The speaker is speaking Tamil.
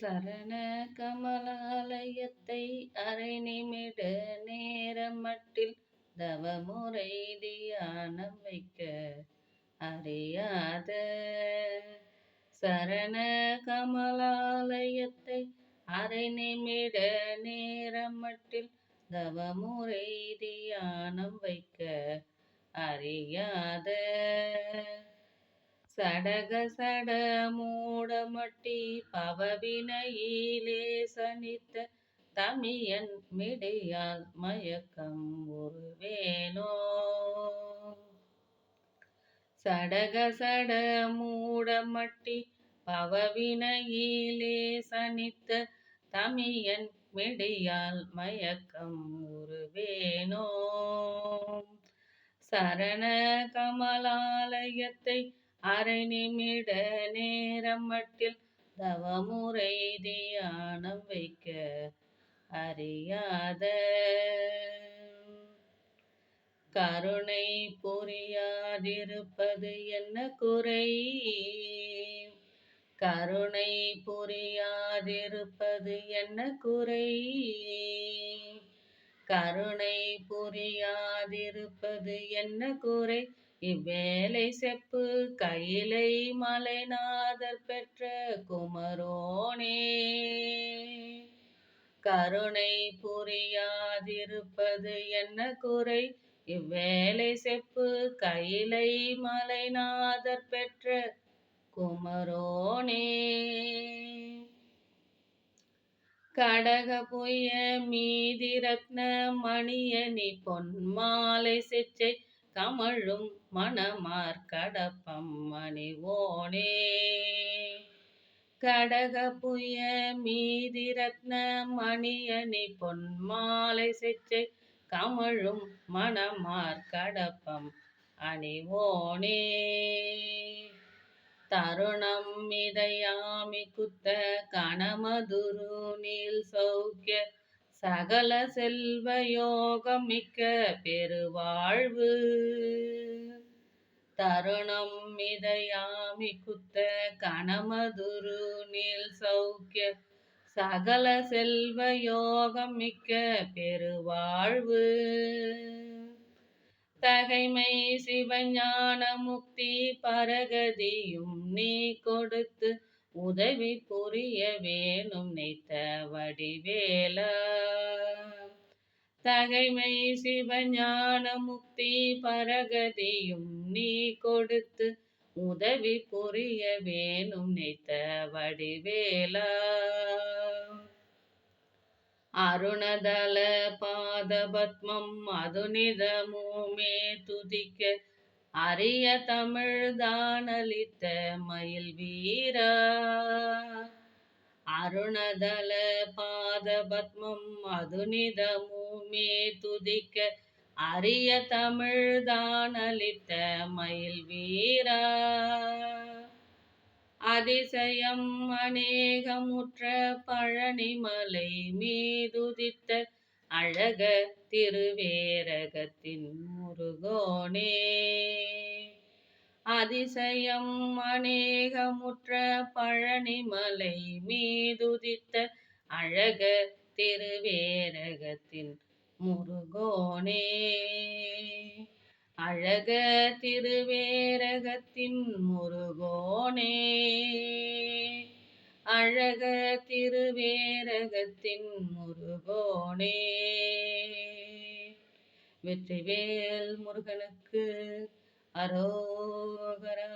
சரண கமலாலயத்தை அரை நிமிட நேரம் மட்டில் தவமுறை தியானம் வைக்க அறியாத. சரண கமலாலயத்தை அரை நிமிட நேரம் மட்டில் தவமுறை தியானம் வைக்க அறியாத. சடக சட மூடமட்டி பவவினையிலே சனித்த தமியன் மிடையால் மயக்கம் உருவேனோ? சடக சட மூடமட்டி பவவினையிலே சனித்த தமியன் மிடியால் மயக்கம் உருவேனோ? சரண கமலாலயத்தை அரை நிமிட நேரம் மட்டில் தவமுறை தியானம் வைக்க அறியாத. கருணை புரியாதிருப்பது என்ன குறை? கருணை புரியாதிருப்பது என்ன குறை? கருணை புரியாதிருப்பது என்ன குறை? இவ்வேலை செப்பு கையிலை மலைநாதர் பெற்ற குமரோனே. கருணை புரியாதிருப்பது என்ன குறை இவ்வேலை செப்பு கையிலை மலைநாதர் பெற்ற குமரோனே. கடக புய மீதி ரத்ன மணியணி பொன்மாலை செச்சை கமழும் மணமார் கடப்பம் ஓனே. கடக புய மீதி ரத்ன மணியணி பொன் மாலை செச்சை கமழும் மணமார் கடப்பம் அணிவோனே தருணம் இதயாமி குத்த கணமதுரு நீல் சௌக்கிய சகல செல்வ யோகம் மிக்க பெருவாழ்வு. தருணம் மிதயாமி குத்த கணமதுரு நீல் சௌக்கிய சகல செல்வ யோகம் மிக்க பெருவாழ்வு. தகைமை சிவஞான முக்தி பரகதியும் நீ கொடுத்து உதவி புரிய வேணும் நெய்த்த வடிவேலா. தகைமை சிவஞான முக்தி பரகதியும் நீ கொடுத்து உதவி புரிய வேணும் நெய்த்த வடிவேலா. அருணதல பாத பத்மம் அதுனிதமுமே துதிக்க அரிய தமிழ்தானலித்த மயில் வீரா அருணதல பாதபத்மம் அதுனிதமுமே துதிக்க அரிய தமிழ்தானலித்த மயில் வீரா அதிசயம் அநேகமுற்ற பழனிமலை மீதுதித்த அழக திருவேரகத்தின் முருகோனே. அதிசயம் அநேகமுற்ற பழனிமலை மீதுதித்த அழக திருவேரகத்தின் முருகோனே. அழக திருவேரகத்தின் முருகோனே. அழக திருவேரகத்தின் முருகோனே. வெற்றிவேல் முருகனுக்கு அரோகரா.